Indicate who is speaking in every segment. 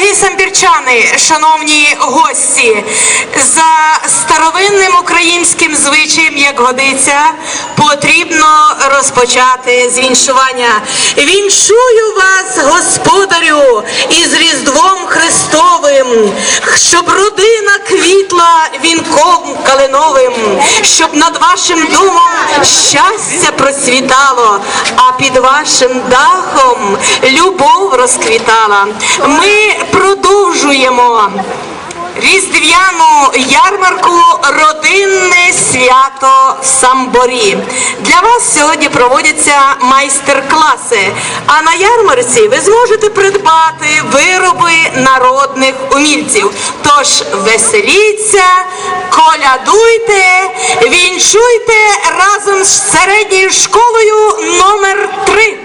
Speaker 1: Дорогі самбірчани, шановні гості, за старовинним українським звичаєм, як годиться, потрібно розпочати з. Віншую вас, господарю, із Різдвом Христовим, щоб родина квітла вінком калиновим, щоб над вашим домом щастя процвітало, а під вашим дахом любов розквітала. Ми продовжуємо різдвяну ярмарку Родинне свято Самборі. Для вас сьогодні проводяться майстер-класи. А на ярмарці ви зможете придбати вироби народних умільців. Тож веселіться, колядуйте, віншуйте разом з середньою школою номер 3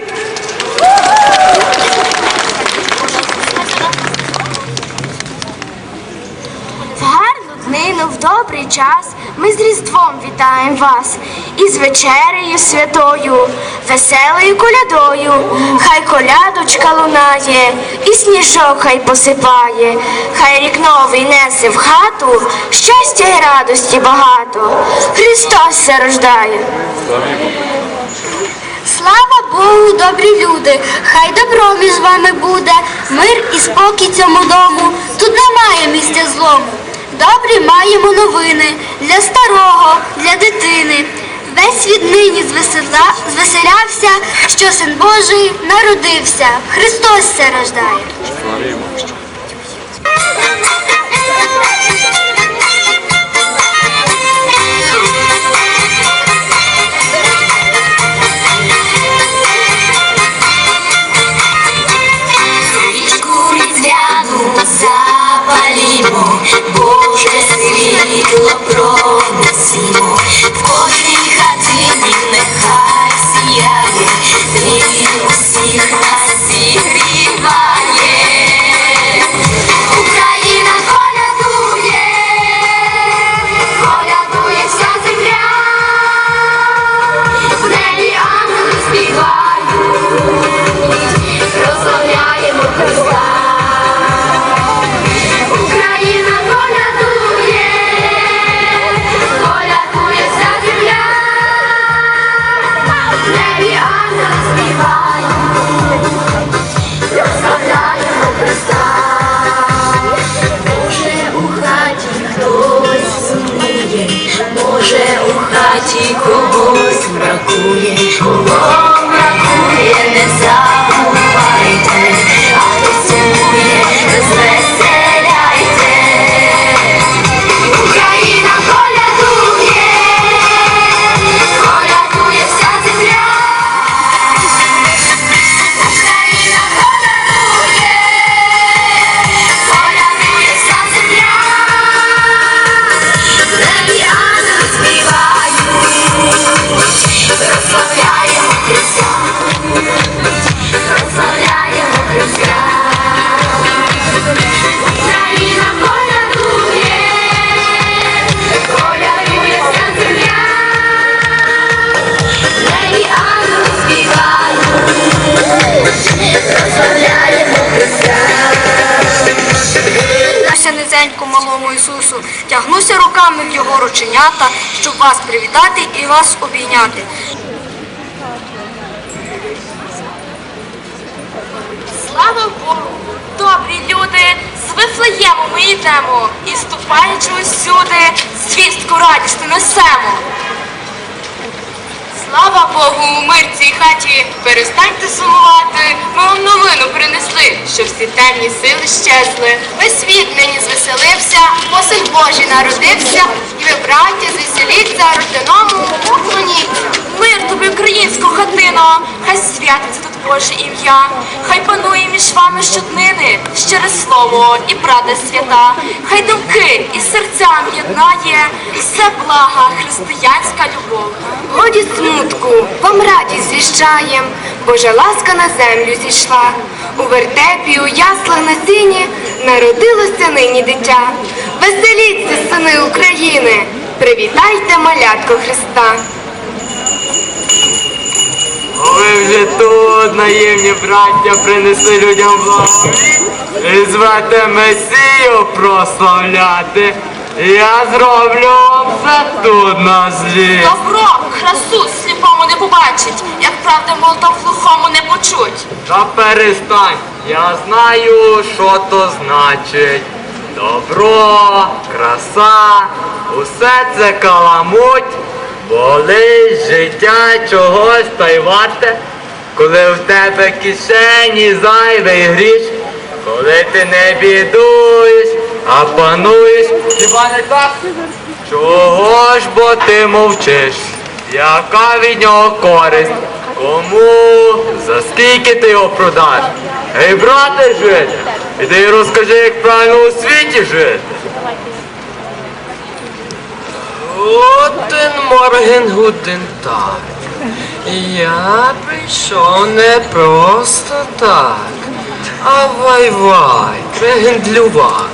Speaker 2: в добрий час ми з Різдвом вітаємо вас і з вечерею святою, веселою колядою, хай колядочка лунає, і сніжок хай посипає, хай рік новий несе в хату, щастя й радості багато. Христос се рождає. Слава Богу, добрі люди, хай добро між вами буде, мир і спокій цьому дому. Тут немає місця злому. Добрі маємо новини для старого, для дитини. Весь віднині нині звесела, звеселявся, що син Божий народився. Христос ся рождає.
Speaker 3: Може у хаті когось бракує, кого бракує, не забувайте,
Speaker 2: Ісусу, тягнуся руками в його рученята, щоб вас привітати і вас обійняти. Слава Богу! Добрі люди! З Вифлеєму ми йдемо і ступаючи усюди, звістку радісти несемо. Слава Богу, у мир цій хаті, перестаньте сумувати. Ми вам новину принесли, що всі темні сили щезли. Весь світ нині звеселився, бо Божий народився, і ви, браття, звеселіться, рожденому поклоніться. Мир тобі, українська хатино, хай святиться тут Боже ім'я, хай панує між вами щоднини, щире слово і правда свята, хай думки і серцям єднає, все блага, християнська любов. Годі смутку, вам радість звіщаєм, Божа ласка на землю зійшла. У вертепі, у яслах на сіні народилося нині дитя. Веселіться, сини України, привітайте малятко Христа.
Speaker 4: Тут, наємні браття, принесли людям благо. і звете Месію прославляти. Я зроблю вам все тут на злі.
Speaker 2: Добро, красу сліпому не побачить, як правда молота глухому не почуть.
Speaker 4: Та перестань, я знаю, що то значить. Добро, краса, усе це каламуть, болить життя чогось та й варте, коли в тебе кишені зайвий гріш, коли ти не бідуєш, а пануєш, хіба не так? Чого ж бо ти мовчиш? Яка від нього користь? Кому? За скільки ти його продаш? Гей, брате жити! Іди розкажи, як правильно у світі жити. Гутен Морген Гутен так. Я прийшов не просто так, а вай-вай, пригендлювати,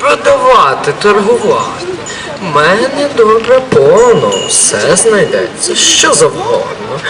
Speaker 4: продавати, торгувати. Мене добре повно, все знайдеться, що завгодно.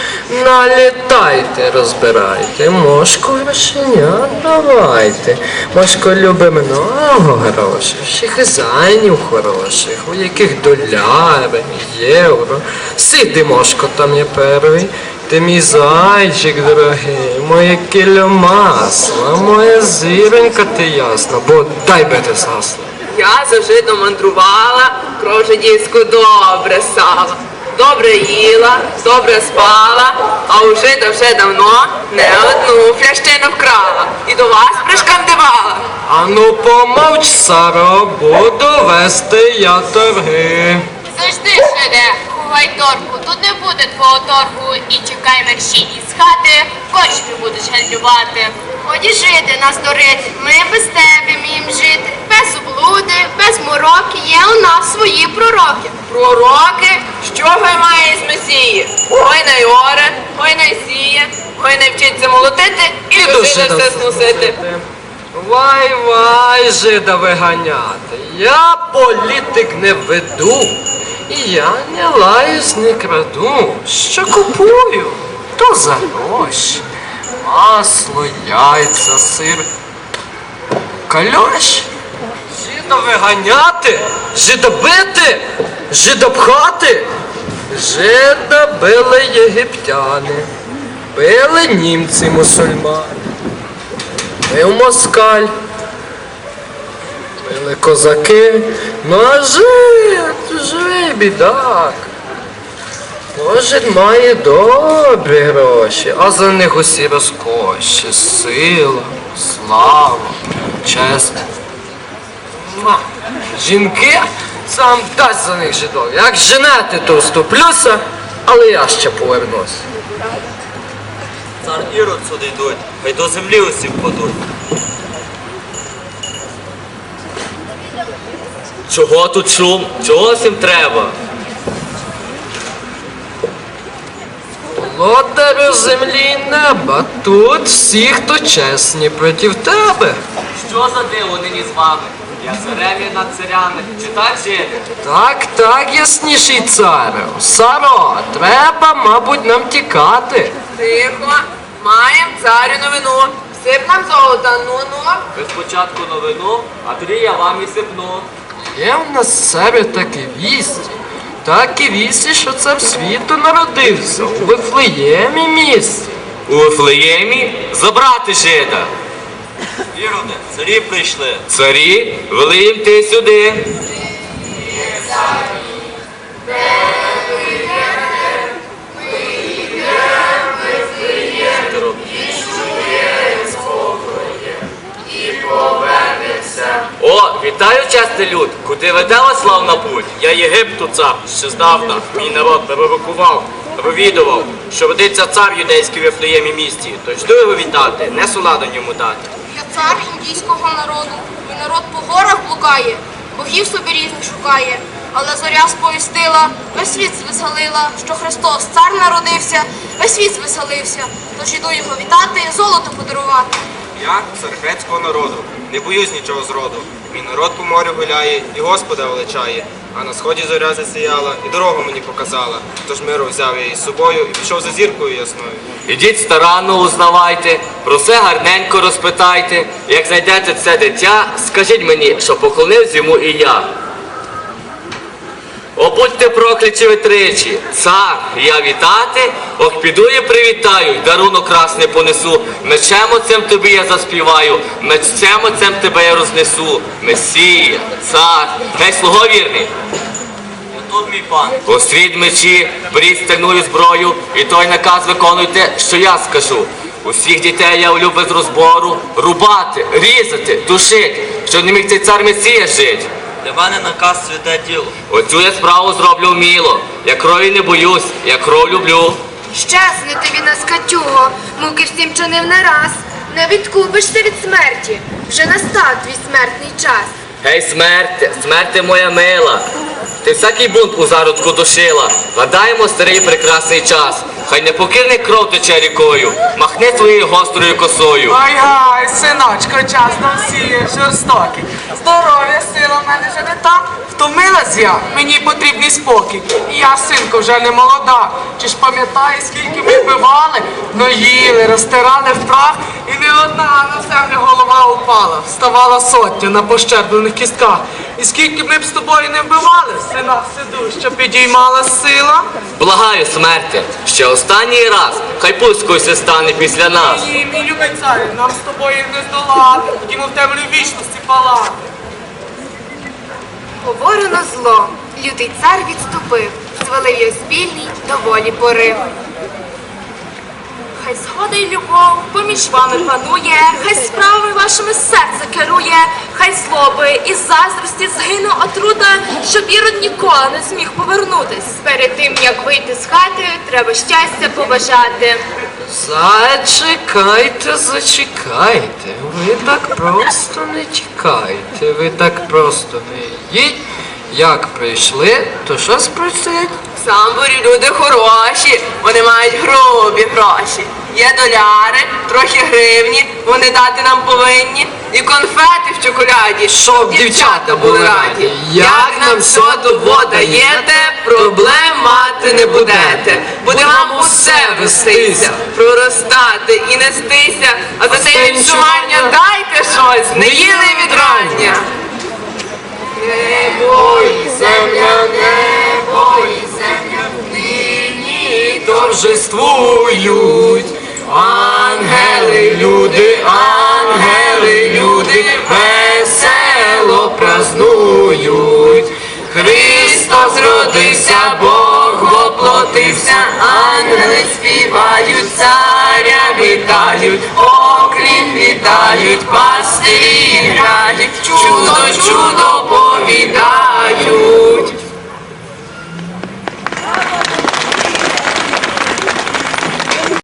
Speaker 4: Налітайте, розбирайте, мошку грошеня давайте. Мошко любить много грошей, всіх хазяїнів хороших, у яких доляри, євро. Сиди, мошко, там є перший. Ти мій зайчик дорогий, моє кіло масла, моя зіронька ти ясна, бо дай би ти згасла.
Speaker 5: Я за жидом мандрувала, кров жидівську добре сала. Добре їла, добре спала, а у жида вже давно не одну флящину вкрала і до вас пришкандивала.
Speaker 4: Ану помовч, Саро, буду вести я торги.
Speaker 2: Завжди жиде, ховай торгу, тут не буде твого торгу. І чекай мерщій із хати, кошти будеш гендлювати. Годі жити нас дорить, ми без тебе вміємо жити. Облуди, без мороки, є у нас свої пророки.
Speaker 5: Пророки, що ви має з месії? Ой не оре, ой не сіє, ой не вчиться молотити і до жида все сносити.
Speaker 4: Вай, вай, жида виганяти. Я політик не веду. І я не лаюсь, не краду. Що купую, то за гроші. Масло, яйця, сир. Кальош? Виганяти, жида бити, жида. Жида били єгиптяни, били німці мусульмани. Бив москаль, били козаки, ну а жид, живий бідак. Кожен має добрі гроші, а за них усі розкоші, сила, слава, честь. Ма, Жінки сам дасть за них жидок. Як женети, то вступлюся, але я ще повернусь.
Speaker 6: Цар Ірод сюди йдуть, хай до землі усі впадуть. Чого тут шум? Чого всім треба?
Speaker 4: Володарю землі і неба, тут всі, хто чесні проти тебе.
Speaker 6: Що за диво нині з вами? Я цареві над царями, чи так жити?
Speaker 4: Так, так, ясніший царю. Саро, треба, мабуть, нам тікати.
Speaker 5: Тихо, маєм царю новину. Сип нам золота, ну-ну.
Speaker 6: Ви спочатку новину, а тоді я вам і сипну.
Speaker 4: Є в нас царю такі вісті. Такі вісті, що цар світу народився у Вифлеємі місті.
Speaker 6: У Вифлеємі забрати жида. Іроде, царі прийшли. Царі, вели сюди. О, вітаю, чесний люд! Куди веде вас славна путь? Я Єгипту цар, ще здавна. Мій народ пророкував, провідував, що родиться цар юдейський в Вифлеємі місті. Тож його вітати, не соладу йому дати.
Speaker 7: Цар індійського народу, мій народ по горах блукає, богів собі різних шукає. Але зоря сповістила, весь світ звеселила, що Христос цар народився, весь світ звеселився. Тож іду його вітати, золото подарувати.
Speaker 8: Я цар грецького народу, не боюсь нічого зроду. Мій народ по морю гуляє і Господа величає. А на сході зоря засіяла і дорогу мені показала. Тож миру взяв її з собою і пішов за зіркою ясною.
Speaker 6: Ідіть старанно узнавайте, про все гарненько розпитайте. Як знайдете це дитя, скажіть мені, що поклонив йому і я. О, будьте прокляті ви тричі, цар, я вітати, ох піду і привітаю, дарунок красний понесу, мечем оцем тобі я заспіваю, мечем оцем тебе я рознесу. Месія, цар, гей, слуго вірний,
Speaker 9: Тут мій пан.
Speaker 6: Освіт мечі, беріть стальную зброю, і той наказ виконуйте, що я скажу. Усіх дітей я влюб без розбору, рубати, різати, душити, щоб не міг цей цар Месія жить.
Speaker 9: Для мене наказ святе діло.
Speaker 6: Оцю я справу зроблю вміло. Я крові не боюсь, я кров люблю.
Speaker 2: Щасне тобі на скатюго, муки всім чинив не раз. Не відкупишся від смерті, вже настав твій смертний час.
Speaker 6: Гей, смерть, смерть моя мила. Ти всякий бунт у зародку душила. Гадаємо старий прекрасний час. Хай непокірний кров тече рікою, махни своєю гострою косою.
Speaker 10: Ай гай, синочко, час нам сіє жорстокий. Здоров'я, сила в мене вже не та. Втомилась я, мені потрібний спокій. І я, синку, вже не молода. Чи ж пам'ятаєш, скільки ми бивали, наїли, розтирали в прах, і не одна на землю голова упала. Вставала сотня на пощерблених кістках. І скільки ми б з тобою не вбивали, сина сиду, що підіймала сила.
Speaker 6: Благаю, смерте, ще останній раз, хай пускойся стане після нас.
Speaker 10: Ні, мій любий царю, нам з тобою не здолати, ходімо в темрю вічності палати.
Speaker 2: Говорено зло, лютий цар відступив, звалив його спільний до волі порив.
Speaker 7: Хай згода й любов поміж вами панує, хай справами вашими серце керує, хай злоби і заздрості згину отрута, щоб ірод ніколи не зміг повернутись.
Speaker 2: Перед тим, як вийти з хати, треба щастя побажати.
Speaker 4: Зачекайте, зачекайте. Ви так просто не тікайте, ви так просто не їдь. Як прийшли, то що спросить?
Speaker 5: Самбурі люди хороші, вони мають грубі гроші. Є доляри, трохи гривні, вони дати нам повинні. І конфети в чоколяді,
Speaker 4: Щоб дівчата були раді. Як нам все того даєте, проблем мати не будете.
Speaker 5: Буде вам усе вестися, проростати і нестися, а за те відчування дайте щось, не їли від рання. Небо і земля, небо і земля, нині
Speaker 4: Торжествують ангели, люди, ангели, люди весело празнують. Христос родився, Бог воплотився, ангели співають, царя вітають, окрім вітають, пастирі грають, чудо, чудо повідають.